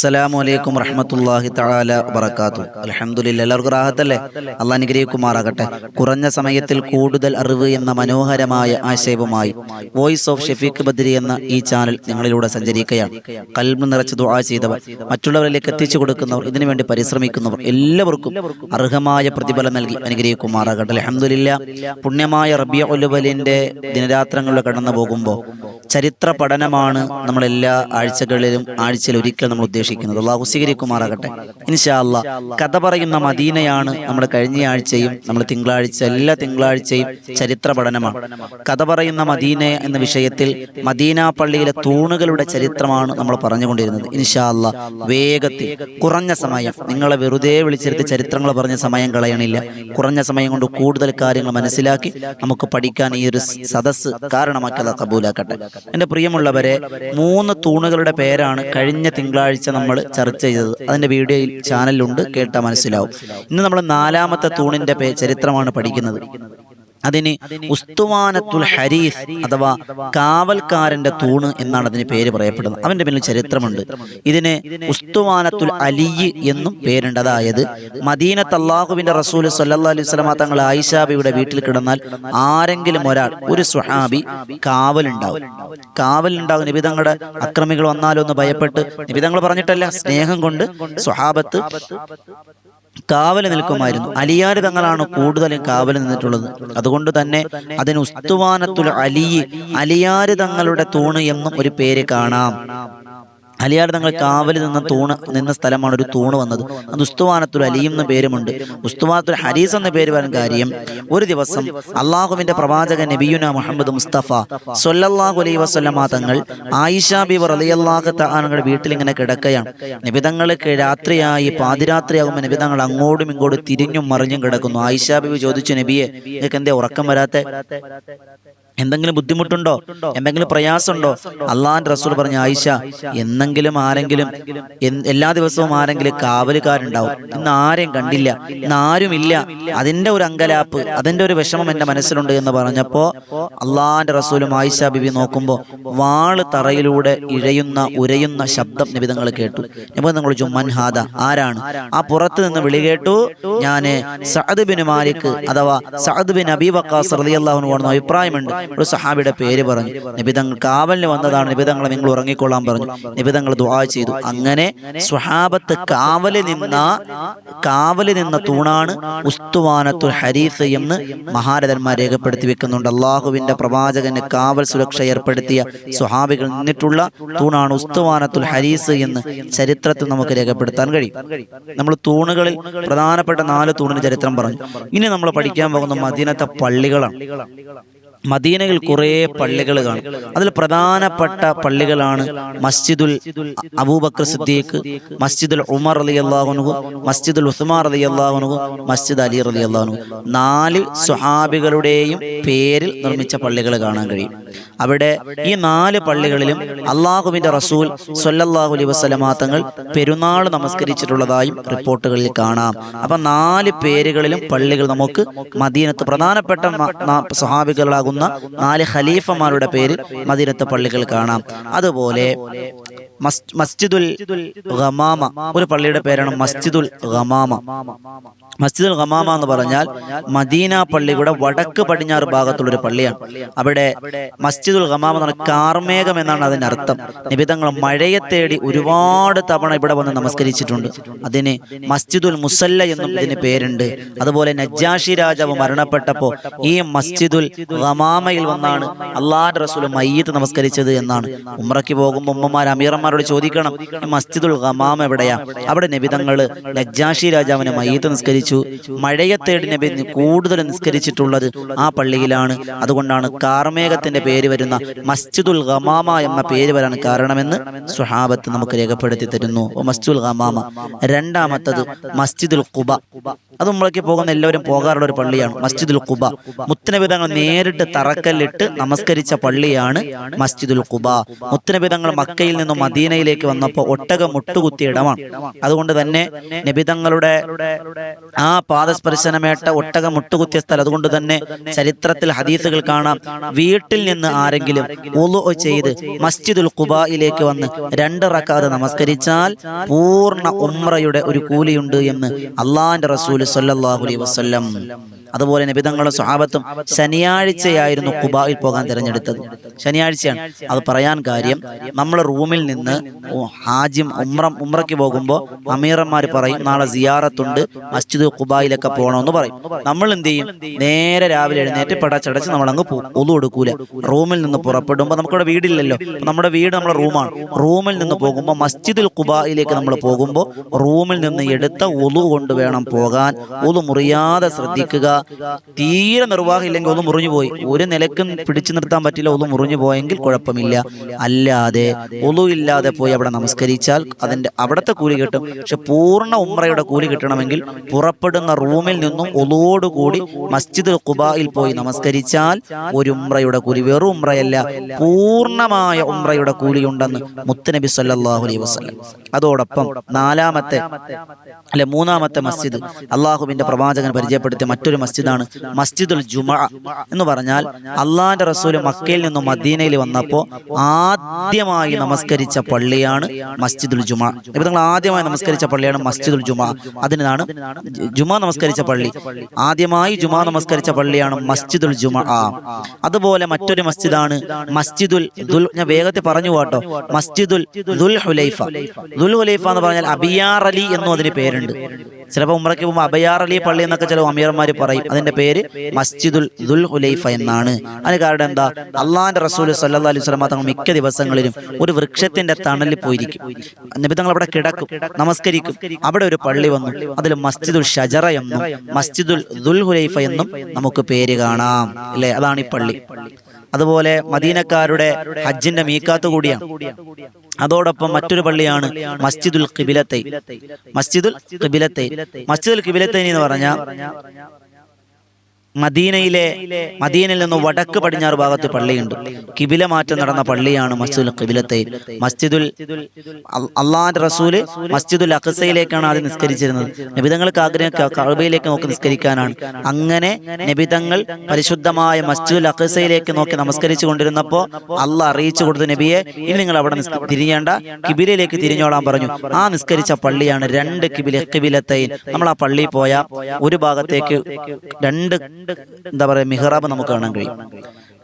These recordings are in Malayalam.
അസ്സലാമു അലൈക്കും വറഹ്മത്തുള്ളാഹി തആല വബറകാത്തു അൽഹംദുലില്ലാ എല്ലാവർക്കും റാഹത്തല്ലേ? അള്ളാഹ് അനുഗ്രഹിക്കുമാറാകട്ടെ. കുറഞ്ഞ സമയത്തിൽ കൂടുതൽ അറിവ് എന്ന മനോഹരമായ ആശയവുമായി വോയിസ് ഓഫ് ഷെഫീഖ് ബദ്രി എന്ന ഈ ചാനൽ നിങ്ങളിലൂടെ സഞ്ചരിക്കുകയാണ്. കൽബ് നിറച്ച് ദുആ ചെയ്തവർ മറ്റുള്ളവരിലേക്ക് എത്തിച്ചു കൊടുക്കുന്നവർ ഇതിനുവേണ്ടി പരിശ്രമിക്കുന്നവർ എല്ലാവർക്കും അർഹമായ പ്രതിഫലം നൽകി അനുഗ്രഹിക്കുമാറാകട്ടെ. അൽഹംദുലില്ലാ പുണ്യമായ റബിയ ഉലുവലിന്റെ ദിനരാത്രങ്ങളിൽ കടന്നു പോകുമ്പോൾ ചരിത്ര പഠനമാണ് നമ്മൾ എല്ലാ ആഴ്ചകളിലും ആഴ്ചയിൽ ഒരിക്കൽ നമ്മൾ ഉദ്ദേശിക്കുന്നത്. അള്ളാഹു സ്വീകരിക്കുമാറാകട്ടെ. ഇൻഷാ അല്ലാ കഥ പറയുന്ന മദീനയാണ് നമ്മൾ കഴിഞ്ഞ ആഴ്ചയും നമ്മൾ തിങ്കളാഴ്ച എല്ലാ തിങ്കളാഴ്ചയും ചരിത്ര പഠനമാണ്. കഥ പറയുന്ന മദീന എന്ന വിഷയത്തിൽ മദീന പള്ളിയിലെ തൂണുകളുടെ ചരിത്രമാണ് നമ്മൾ പറഞ്ഞുകൊണ്ടിരുന്നത്. ഇൻഷാ അല്ലാ വേഗത്തിൽ കുറഞ്ഞ സമയം. നിങ്ങളെ വെറുതെ വിളിച്ചെടുത്ത് ചരിത്രങ്ങൾ പറഞ്ഞ സമയം കളയണില്ല. കുറഞ്ഞ സമയം കൊണ്ട് കൂടുതൽ കാര്യങ്ങൾ മനസ്സിലാക്കി നമുക്ക് പഠിക്കാൻ ഈ ഒരു സദസ്സ് കാരണമാക്കി അത് കബൂലാക്കട്ടെ. എന്റെ പ്രിയമുള്ളവരെ മൂന്ന് തൂണുകളുടെ പേരാണ് കഴിഞ്ഞ തിങ്കളാഴ്ച നമ്മൾ ചർച്ച ചെയ്തത്. അതിന്റെ വീഡിയോയിൽ ചാനലിലുണ്ട് കേട്ടാൽ മനസ്സിലാവും. ഇന്ന് നമ്മൾ നാലാമത്തെ തൂണിന്റെ ചരിത്രമാണ് പഠിക്കുന്നത്. അതിന് ഉസ്തുവാനത്തുൽ ഹരീസ് അഥവാ കാവൽക്കാരന്റെ തൂണ് എന്നാണ് അതിന് പേര് പറയപ്പെടുന്നത്. അവന്റെ പിന്നിൽ ചരിത്രമുണ്ട്. ഇതിന് ഉസ്തുവാനത്തുൽ അലി എന്നും പേരുണ്ട്. അതായത് മദീനത്ത് അള്ളാഹുവിന്റെ റസൂൽ സല്ലാ അലൈഹി സ്വലാ തങ്ങൾ ആയിഷാബിയുടെ വീട്ടിൽ കിടന്നാൽ ആരെങ്കിലും ഒരാൾ ഒരു സുഹാബി കാവലുണ്ടാവും. കാവലുണ്ടാവും നിബിതങ്ങളുടെ അക്രമികൾ വന്നാലോ എന്ന് ഭയപ്പെട്ട് നിബിതങ്ങൾ പറഞ്ഞിട്ടല്ല സ്നേഹം കൊണ്ട് സ്വഹാബത്ത് കാവൽ നിൽക്കുമായിരുന്നു. അലിയാർ തങ്ങളാണ് കൂടുതലും കാവൽ നിന്നിട്ടുള്ളത്. അതുകൊണ്ട് തന്നെ അതിന് ഉസ്തുവാനത്തുൽ അലിയെ അലിയാർ തങ്ങളുടെ തൂണ് എന്നും ഒരു പേര് കാണാം. അലിയാട് തങ്ങൾ കാവൽ നിന്ന തൂണ് നിന്ന സ്ഥലമാണ് ഒരു തൂണ് വന്നത്. അത് ഉസ്തുവാനത്തുൽ അലിയും എന്ന പേരുമുണ്ട്. ഉസ്തുവാനത്തുൽ ഹരീസ് എന്ന പേര് വരാൻ കാര്യം ഒരു ദിവസം അള്ളാഹുവിന്റെ പ്രവാചകൻ നബിയുന മുഹമ്മദ് മുസ്തഫ സൊല്ലാഹു അലൈ വസ്ലമാ തങ്ങൾ ആയിഷ ബിബർ അലിയല്ലാഹ് തങ്ങളുടെ വീട്ടിൽ ഇങ്ങനെ കിടക്കുകയാണ് നിബിതങ്ങൾക്ക് രാത്രിയായി പാതിരാത്രിയാകുമ്പോൾ നിബിതങ്ങൾ അങ്ങോട്ടും ഇങ്ങോട്ടും തിരിഞ്ഞും മറിഞ്ഞും കിടക്കുന്നു. ആയിഷ ബിബി ചോദിച്ചു നബിയെ നിങ്ങൾക്ക് എന്തേ ഉറക്കം വരാത്ത? എന്തെങ്കിലും ബുദ്ധിമുട്ടുണ്ടോ? എന്തെങ്കിലും പ്രയാസമുണ്ടോ? അള്ളാഹാന്റെ റസൂൽ പറഞ്ഞ ആയിഷ എന്നെങ്കിലും ആരെങ്കിലും എല്ലാ ദിവസവും ആരെങ്കിലും കാവലുകാരുണ്ടാവും. ഇന്ന് ആരെയും കണ്ടില്ല ഇന്ന് ആരുമില്ല. അതിന്റെ ഒരു അങ്കലാപ്പ് അതിന്റെ ഒരു വിഷമം എന്റെ മനസ്സിലുണ്ട് എന്ന് പറഞ്ഞപ്പോ അള്ളാഹാന്റെ റസൂലും ആയിഷ ബിബി നോക്കുമ്പോൾ വാൾ തറയിലൂടെ ഇഴയുന്ന ഉരയുന്ന ശബ്ദം നിബിതങ്ങൾ കേട്ടു. നിബിതങ്ങൾ ജുമ്മൻ ഹാദ ആരാണ്? ആ പുറത്ത് നിന്ന് വിളി കേട്ടു ഞാൻ സഅദ് ബിൻ മാലിക് അഥവാ സഅദ് ബിൻ അബി വക്കാസ് റളിയല്ലാഹു അൻഹു അഭിപ്രായമുണ്ട്. ഒരു സഹാബിയുടെ പേര് പറഞ്ഞു. നിബിതങ്ങൾ കാവലിന് വന്നതാണ്. നിബിതങ്ങളെ നിങ്ങൾ ഉറങ്ങിക്കൊള്ളാൻ പറഞ്ഞു. നിബിതങ്ങൾ ദുആ ചെയ്തു. അങ്ങനെ സ്വഹാബത്ത് കാവൽ നിന്ന കാവൽ നിന്ന തൂണാണ് ഉസ്തുവാനത്തുൽ ഹരീസ് എന്ന് മഹാരഥന്മാർ രേഖപ്പെടുത്തി വെക്കുന്നുണ്ട്. അള്ളാഹുവിന്റെ പ്രവാചകന് കാവൽ സുരക്ഷ ഏർപ്പെടുത്തിയ സ്വഹാബികൾ നിന്നിട്ടുള്ള തൂണാണ് ഉസ്തുവാനത്തുൽ ഹരീസ് എന്ന് ചരിത്രത്തിൽ നമുക്ക് രേഖപ്പെടുത്താൻ കഴിയും. നമ്മൾ തൂണുകളിൽ പ്രധാനപ്പെട്ട നാല് തൂണിന് ചരിത്രം പറഞ്ഞു. ഇനി നമ്മൾ പഠിക്കാൻ പോകുന്ന മദീനത്തെ പള്ളികളാണ്. മദീനയിൽ കുറേ പള്ളികൾ കാണും. അതിൽ പ്രധാനപ്പെട്ട പള്ളികളാണ് മസ്ജിദുൽ അബൂബക്കർ സിദ്ദീഖ് മസ്ജിദുൽ ഉമർ അലി അള്ളാഹുനുഹു മസ്ജിദുൽ ഉസ്മാർ അലി അള്ളാഹുനുഹു മസ്ജിദ് അലി അലി അള്ളാഹുനു നാല് സുഹാബികളുടെയും പേരിൽ നിർമ്മിച്ച പള്ളികൾ കാണാൻ കഴിയും. അവിടെ ഈ നാല് പള്ളികളിലും അള്ളാഹുബിന്റെ റസൂൽ സൊല്ലാഹു അലൈ വസ്ലമാങ്ങൾ പെരുന്നാൾ നമസ്കരിച്ചിട്ടുള്ളതായും റിപ്പോർട്ടുകളിൽ കാണാം. അപ്പൊ നാല് പേരുകളിലും പള്ളികൾ നമുക്ക് മദീനത്ത് പ്രധാനപ്പെട്ട സ്വഹാബികളാകുന്ന നാല് ഖലീഫമാരുടെ പേര് മദീനത്തെ പള്ളികൾ കാണാം. അതുപോലെ മസ്ജിദുൽ ഗമാമ. ഒരു പള്ളിയുടെ പേരാണ് മസ്ജിദുൽ ഗമാമ. മസ്ജിദുൽ ഗമാമ എന്ന് പറഞ്ഞാൽ മദീന പള്ളിയുടെ വടക്ക് പടിഞ്ഞാറ് ഭാഗത്തുള്ള ഒരു പള്ളിയാണ്. അവിടെ മസ്ജിദുൽ ഗമാമ എന്ന് പറഞ്ഞാൽ കാർമേഘം എന്നാണ് അതിന്റെ അർത്ഥം. നിബിതങ്ങൾ മഴയെ തേടി ഒരുപാട് തവണ ഇവിടെ വന്ന് നമസ്കരിച്ചിട്ടുണ്ട്. അതിന് മസ്ജിദുൽ മുസല്ല എന്നും ഇതിന് പേരുണ്ട്. അതുപോലെ നജ്ജാഷി രാജാവ് മരണപ്പെട്ടപ്പോ ഈ മസ്ജിദുൽ ഗമാമയിൽ വന്നാണ് അള്ളാഹ് റസൂൽ മയ്യത്ത് നമസ്കരിച്ചത് എന്നാണ്. ഉമ്രയ്ക്ക് പോകുമ്പോൾ ഉമ്മമാർ അമീറന്മാരോട് ചോദിക്കണം ഈ മസ്ജിദുൽ ഹമാം എവിടെയാ? അവിടെ നബിതങ്ങൾ ലജ്ജാഷി രാജാവിനെ മയ്യത്ത് നിസ്കരിച്ചു. മഴയെ തേടി നബി കൂടുതൽ നിസ്കരിച്ചിട്ടുള്ളത് ആ പള്ളിയിലാണ്. അതുകൊണ്ടാണ് കാർമേഘത്തിന്റെ പേര് വരുന്ന മസ്ജിദുൽ ഹമാമ എന്ന പേര് വരാൻ കാരണമെന്ന് സുഹാബത്ത് നമുക്ക് രേഖപ്പെടുത്തി തരുന്നു. മസ്ജിദുൽ ഹമാമ രണ്ടാമത്തത് മസ്ജിദുൽ കുബ അത് നമ്മളൊക്കെ പോകുന്ന എല്ലാവരും പോകാറുള്ള ഒരു പള്ളിയാണ് മസ്ജിദുൽ കുബ മുത്തനബിതങ്ങൾ നേരിട്ട് തറക്കല്ലിട്ട് നമസ്കരിച്ച പള്ളിയാണ് മസ്ജിദുൽ കുബ മുത്തനബിതങ്ങൾ മക്കയിൽ നിന്നും മദീന മദീനയിലേക്ക് വന്നപ്പോൾ ഒട്ടകം മുട്ടുകുത്തിയ ഇടമാണ് അതുകൊണ്ട് തന്നെ നബിതങ്ങളുടെ ആ പാദസ്പർശനമേട്ട ഒട്ടകം മുട്ടുകുത്തിയ സ്ഥലം. അതുകൊണ്ട് തന്നെ ചരിത്രത്തിൽ ഹദീസുകൾ കാണാം. വീട്ടിൽ നിന്ന് ആരെങ്കിലും ഉളു ചെയ്ത് മസ്ജിദുൽ കുബായിലേക്ക് വന്ന് രണ്ട് റക്കാത് നമസ്കരിച്ചാൽ പൂർണ ഉമ്രയുടെ ഒരു കൂലിയുണ്ട് എന്ന് അള്ളാന്റെ റസൂൽ സല്ലാഹുലി വസല്ലം അതുപോലെ നിബിതങ്ങളും സ്വഭാവത്തും ശനിയാഴ്ചയായിരുന്നു കുബായിൽ പോകാൻ തിരഞ്ഞെടുത്തത്. ശനിയാഴ്ചയാണ്. അത് പറയാൻ കാര്യം നമ്മൾ റൂമിൽ നിന്ന് ഹാജിം ഉമ്രം ഉമ്രയ്ക്ക് പോകുമ്പോൾ അമീറന്മാർ പറയും നാളെ സിയാറത്തുണ്ട് മസ്ജിദ് കുബായിലൊക്കെ പോകണമെന്ന് പറയും. നമ്മൾ എന്ത് ചെയ്യും? നേരെ രാവിലെ എഴുന്നേറ്റ് പടച്ചടച്ച് നമ്മൾ അങ്ങ് ഒതു കൊടുക്കൂല റൂമിൽ നിന്ന് പുറപ്പെടുമ്പോൾ നമുക്കിവിടെ വീടില്ലല്ലോ. നമ്മുടെ വീട് നമ്മുടെ റൂമാണ്. റൂമിൽ നിന്ന് പോകുമ്പോൾ മസ്ജിദുൽ കുബായിലേക്ക് നമ്മൾ പോകുമ്പോൾ റൂമിൽ നിന്ന് എടുത്ത ഒതു കൊണ്ട് വേണം പോകാൻ. ഒതു മുറിയാതെ ശ്രദ്ധിക്കുക. തീരെ നിർവാഹമില്ലെങ്കിൽ ഒന്ന് മുറിഞ്ഞു പോയി ഒരു നിലക്കും പിടിച്ചു നിർത്താൻ പറ്റില്ല ഒന്ന് മുറിഞ്ഞു പോയെങ്കിൽ കുഴപ്പമില്ല. അല്ലാതെ ഒതു ഇല്ലാതെ പോയി അവിടെ നമസ്കരിച്ചാൽ അതിന്റെ അവിടുത്തെ കൂലി കിട്ടും. പക്ഷെ പൂർണ ഉമ്രയുടെ കൂലി കിട്ടണമെങ്കിൽ പുറപ്പെടുന്ന റൂമിൽ നിന്നും ഒലോടുകൂടി മസ്ജിദ് കുബായിൽ പോയി നമസ്കരിച്ചാൽ ഒരു ഉമ്രയുടെ കൂലി വെറും ഉമ്രയല്ല പൂർണമായ ഉമ്രയുടെ കൂലിയുണ്ടെന്ന് മുത്തനബി സല്ലാഹു അലൈ വസ്ലം അതോടൊപ്പം നാലാമത്തെ അല്ലെ മൂന്നാമത്തെ മസ്ജിദ് അള്ളാഹുവിന്റെ പ്രവാചകൻ പരിചയപ്പെടുത്തിയ മറ്റൊരു മസ്ജിദാണ്. മസ്ജിദുൽ ജുമ എന്ന് പറഞ്ഞാൽ അള്ളാന്റെ റസൂൽ മക്കയിൽ നിന്നും മദീനയിൽ വന്നപ്പോൾ ആദ്യമായി നമസ്കരിച്ച പള്ളിയാണ് മസ്ജിദുൽ ജുമ. ഇപ്പൊ നിങ്ങൾ ആദ്യമായി നമസ്കരിച്ച പള്ളിയാണ് മസ്ജിദുൽ ജുമ. അതിനാണ് ജുമാ നമസ്കരിച്ച പള്ളി. ആദ്യമായി ജുമാ നമസ്കരിച്ച പള്ളിയാണ് മസ്ജിദുൽ ജുമ. അതുപോലെ മറ്റൊരു മസ്ജിദാണ് മസ്ജിദുൽ ദുൽ ഞാൻ വേഗത്തിൽ പറഞ്ഞു പോട്ടോ മസ്ജിദുൽ ദുൽ ഹുലൈഫ ദുൽ ഹുലൈഫ എന്ന് പറഞ്ഞാൽ അബിയാർ അലി എന്നും അതിന് പേരുണ്ട്. ചിലപ്പോൾ ഉമ്രയ്ക്ക് പോകുമ്പോൾ അബയാർ അലി പള്ളി എന്നൊക്കെ ചില അമീർമാർ പറയും. അതിന്റെ പേര് മസ്ജിദുൽ ദുൽ ഹുലൈഫ എന്നാണ്. അതിന് കാരണം എന്താ? അള്ളാഹിന്റെ റസൂൽ സല്ലാ അലൈഹി സ്വലമ തങ്ങൾ മിക്ക ദിവസങ്ങളിലും ഒരു വൃക്ഷത്തിന്റെ തണലിൽ പോയിരിക്കും. നബി തങ്ങൾ അവിടെ കിടക്കും നമസ്കരിക്കും. അവിടെ ഒരു പള്ളി വന്നു. അതിൽ മസ്ജിദുൽ ഷജറ എന്നും മസ്ജിദുൽ ദുൽ ഹുലൈഫ എന്നും നമുക്ക് പേര് കാണാം. അല്ലേ? അതാണ് ഈ പള്ളി. അതുപോലെ മദീനക്കാരുടെ ഹജ്ജിന്റെ മീക്കാത്ത് കൂടിയാണ് അതോടൊപ്പം മറ്റൊരു പള്ളിയാണ് മസ്ജിദുൽ കിബിലത്തൈ മസ്ജിദുൽ കിബിലത്തൈ മസ്ജിദുൽ കിബിലത്തെ എന്ന് പറഞ്ഞാൽ മദീനയിലെ മദീനയിൽ നിന്ന് വടക്ക് പടിഞ്ഞാറ് ഭാഗത്ത് പള്ളിയുണ്ട്. കിബില മാറ്റം നടന്ന പള്ളിയാണ് മസ്ജിദുൽ കിബിലത്തെ. മസ്ജിദുൽ അള്ളാന്റെ റസൂൽ മസ്ജിദുൽ അഖസയിലേക്കാണ് ആദ്യം നിസ്കരിച്ചിരുന്നത്. നബിതങ്ങൾക്ക് ആഗ്രഹം ക- കഅബയിലേക്ക് നോക്കി നിസ്കരിക്കാനാണ്. അങ്ങനെ നബിതങ്ങൾ പരിശുദ്ധമായ മസ്ജിദുൽ അഖസയിലേക്ക് നോക്കി നമസ്കരിച്ചു കൊണ്ടിരുന്നപ്പോൾ അള്ള അറിയിച്ചു കൊടുത്ത നബിയെ ഇനി നിങ്ങൾ അവിടെ തിരിയേണ്ട. കിബിലയിലേക്ക് തിരിഞ്ഞോളാൻ പറഞ്ഞു. ആ നിസ്കരിച്ച പള്ളിയാണ് രണ്ട് കിബില കിബിലത്തെയും. നമ്മൾ ആ പള്ളിയിൽ പോയ ഒരു ഭാഗത്തേക്ക് രണ്ട് എന്താ പറയാ മിഹ്റാബ് നമുക്ക് കാണാൻ കഴിയും.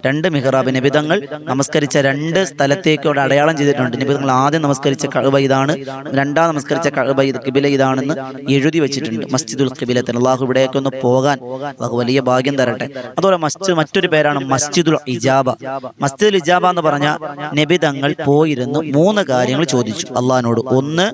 രണ്ട് മിഹ്റാബ് നിബിതങ്ങൾ നമസ്കരിച്ച രണ്ട് സ്ഥലത്തേക്ക് അവിടെ അടയാളം ചെയ്തിട്ടുണ്ട്. നിബിതങ്ങൾ ആദ്യം നമസ്കരിച്ച കഅബ ഇതാണ് രണ്ടാം നമസ്കരിച്ച കഅബ ഇത് കിബില ഇതാണെന്ന് എഴുതി വെച്ചിട്ടുണ്ട്. മസ്ജിദുൽ കിബിലത്തിന് അള്ളാഹു ഇവിടേക്ക് ഒന്ന് പോകാൻ വലിയ ഭാഗ്യം തരട്ടെ. അതുപോലെ മസ്ജിദ് മറ്റൊരു പേരാണ് മസ്ജിദുൽ ഇജാബ. മസ്ജിദുൽ ഇജാബ എന്ന് പറഞ്ഞാൽ നിബിതങ്ങൾ പോയിരുന്നു മൂന്ന് കാര്യങ്ങൾ ചോദിച്ചു. അള്ളഹാനോട് ഒന്ന്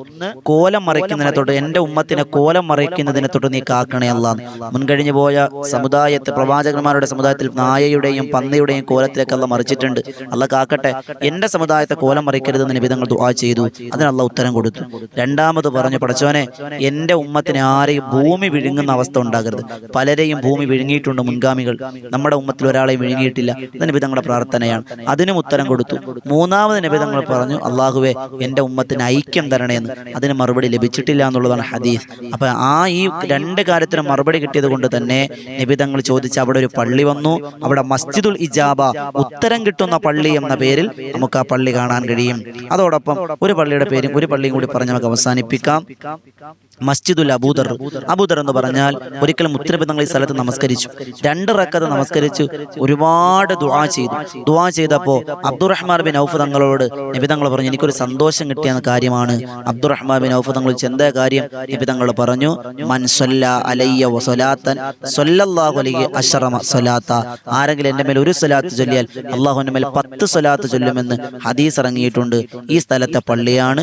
കോലം മറിക്കുന്നതിനെ തൊട്ട് എന്റെ ഉമ്മത്തിനെ കോലം മറിക്കുന്നതിനെ തൊട്ട് നീ കാക്കണേ അള്ളാന്ന് മുൻകഴിഞ്ഞു പോയ സമുദായത്തെ പ്രവാചകന്മാരുടെ സമുദായത്തിൽ നായയുടെയും പന്നിയുടെയും കോലത്തിലേക്ക് അല്ല മറിച്ചിട്ടുണ്ട്. അല്ല കാക്കട്ടെ എന്റെ സമുദായത്തെ കോലം മറിക്കരുതെന്ന് നിബിധങ്ങൾ ദുആ ചെയ്തു. അതിന് അല്ല ഉത്തരം കൊടുത്തു. രണ്ടാമത് പറഞ്ഞു പഠിച്ചവനെ എന്റെ ഉമ്മത്തിന് ആരെയും ഭൂമി വിഴുങ്ങുന്ന അവസ്ഥ ഉണ്ടാകരുത്. പലരെയും ഭൂമി വിഴുങ്ങിയിട്ടുണ്ട് മുൻഗാമികൾ. നമ്മുടെ ഉമ്മത്തിൽ ഒരാളെയും വിഴുങ്ങിയിട്ടില്ല. അത് നിബിധങ്ങളുടെ പ്രാർത്ഥനയാണ്. അതിനും ഉത്തരം കൊടുത്തു. മൂന്നാമത് നിബിധങ്ങൾ പറഞ്ഞു അള്ളാഹുവെ എന്റെ ഉമ്മത്തിന് ഐക്യം തരണേന്ന്. അതിന് മറുപടി ലഭിച്ചിട്ടില്ല എന്നുള്ളതാണ് ഹദീസ്. അപ്പൊ ആ ഈ രണ്ട് കാര്യത്തിന് മറുപടി കിട്ടിയത് കൊണ്ട് തന്നെ നിബിധങ്ങൾ ചോദിച്ച അവിടെ ഒരു പള്ളി വന്നു. അവിടെ മസ്ജിദുൽ ഇജാബ ഉത്തരം കിട്ടുന്ന പള്ളി എന്ന പേരിൽ നമുക്ക് ആ പള്ളി കാണാൻ കഴിയും. അതോടൊപ്പം ഒരു പള്ളിയുടെ പേരും ഒരു പള്ളിയും കൂടി പറഞ്ഞ് നമുക്ക് അവസാനിപ്പിക്കാം. മസ്ജിദുൽ അബൂദർ. അബൂദർ എന്ന് പറഞ്ഞാൽ ഒരിക്കലും മുത്തരബന്ധങ്ങൾ ഈ സ്ഥലത്ത് നമസ്കരിച്ചു. രണ്ട് റക്കത്ത് നമസ്കരിച്ച് ഒരുപാട് ദുആ ചെയ്തു. ദുആ ചെയ്തപ്പോൾ അബ്ദുറഹ്മാൻ ബിൻ ഔഫ് തങ്ങളോട് നിബിതങ്ങൾ പറഞ്ഞു എനിക്കൊരു സന്തോഷം കിട്ടിയ കാര്യമാണ്. അബ്ദുറഹ്മാൻ ബിൻ ഔഫ് തങ്ങൾ ചെന്ത കാര്യം? നിബിതങ്ങൾ പറഞ്ഞു മൻ സല്ല അലയ്യ വസൊലാത്തൻ സല്ലല്ലാഹു അലൈഹി അശ്റമ സൊലാത്ത. ആരെങ്കിലും എന്റെ മേൽ ഒരു സ്വലാത്ത് ചൊല്ലിയാൽ അള്ളാഹുവിന്റെ മേൽ പത്ത് സ്വലാത്ത് ചൊല്ലുമെന്ന് ഹദീസ് ഇറങ്ങിയിട്ടുണ്ട്. ഈ സ്ഥലത്തെ പള്ളിയാണ്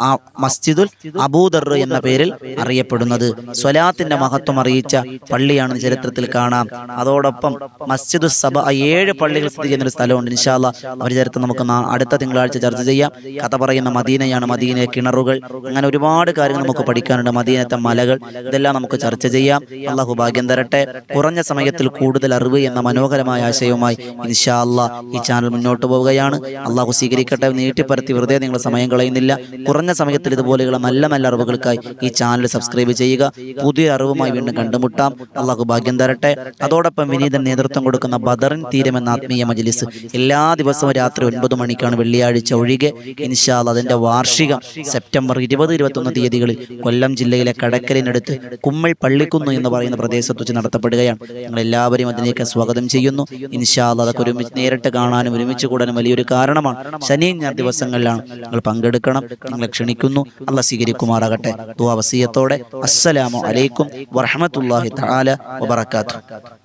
ആ മസ്ജിദുൽ അബൂദർ എന്ന പേരിൽ അറിയപ്പെടുന്നത്. സ്വലാത്തിന്റെ മഹത്വം അറിയിച്ച പള്ളിയാണെന്ന് ചരിത്രത്തിൽ കാണാം. അതോടൊപ്പം മസ്ജിദ് സഭ ഏഴ് പള്ളികൾ സ്ഥിതി ചെയ്യുന്ന ഒരു സ്ഥലമുണ്ട്. ഇൻഷാല്ല അവർ ചരിത്രം നമുക്ക് അടുത്ത തിങ്കളാഴ്ച ചർച്ച ചെയ്യാം. കഥ പറയുന്ന മദീനയാണ് മദീന കിണറുകൾ. അങ്ങനെ ഒരുപാട് കാര്യങ്ങൾ നമുക്ക് പഠിക്കാനുണ്ട്. മദീനത്തെ മലകൾ ഇതെല്ലാം നമുക്ക് ചർച്ച ചെയ്യാം. അള്ളാഹു ഭാഗ്യം തരട്ടെ. കുറഞ്ഞ സമയത്തിൽ കൂടുതൽ അറിവ് എന്ന മനോഹരമായ ആശയവുമായി ആശയവുമായി ഇൻഷാ അല്ലാ ഈ ചാനൽ മുന്നോട്ട് പോവുകയാണ്. അള്ളാഹു സ്വീകരിക്കട്ടെ നീട്ടിപ്പരത്തി വെറുതെ നിങ്ങൾ സമയം കളയുന്നില്ല. കുറഞ്ഞ സമയത്തിൽ ഇതുപോലെയുള്ള നല്ല നല്ല അറിവുകൾക്കായി ഈ ചാനൽ സബ്സ്ക്രൈബ് ചെയ്യുക. പുതിയ അറിവുമായി വീണ്ടും കണ്ടുമുട്ടാം. അള്ളാഹു ഭാഗ്യം തരട്ടെ. അതോടൊപ്പം വിനീതൻ നേതൃത്വം കൊടുക്കുന്ന ബദറിൻ തീരം എന്ന ആത്മീയ മജലിസ് എല്ലാ ദിവസവും രാത്രി ഒൻപത് മണിക്കാണ് വെള്ളിയാഴ്ച ഒഴികെ. ഇൻഷാ അല്ലാ അതിന്റെ വാർഷികം സെപ്റ്റംബർ ഇരുപത് ഇരുപത്തൊന്ന് തീയതികളിൽ കൊല്ലം ജില്ലയിലെ കടക്കലിനടുത്ത് കുമ്മൾ പള്ളിക്കുന്ന് എന്ന് പറയുന്ന പ്രദേശത്ത് വെച്ച് നടത്തപ്പെടുകയാണ്. ഞങ്ങൾ എല്ലാവരെയും അതിലേക്ക് സ്വാഗതം ചെയ്യുന്നു ഇൻഷാ അല്ലാ അതൊക്കെ ഒരുമിച്ച് നേരിട്ട് കാണാനും ഒരുമിച്ച് കൂടാനും വലിയൊരു കാരണമാണ്. ശനി ഞാൻ ദിവസങ്ങളിലാണ്. നിങ്ങൾ പങ്കെടുക്കണം. നിങ്ങളെ ക്ഷണിക്കുന്നു. അല്ല സ്വീകരിക്കുമാറാകട്ടെ. ദുവാ വസീയത്തോടെ. അസ്സലാമു അലൈക്കും വറഹമത്തല്ലാഹി തആല വബറകാതുഹു.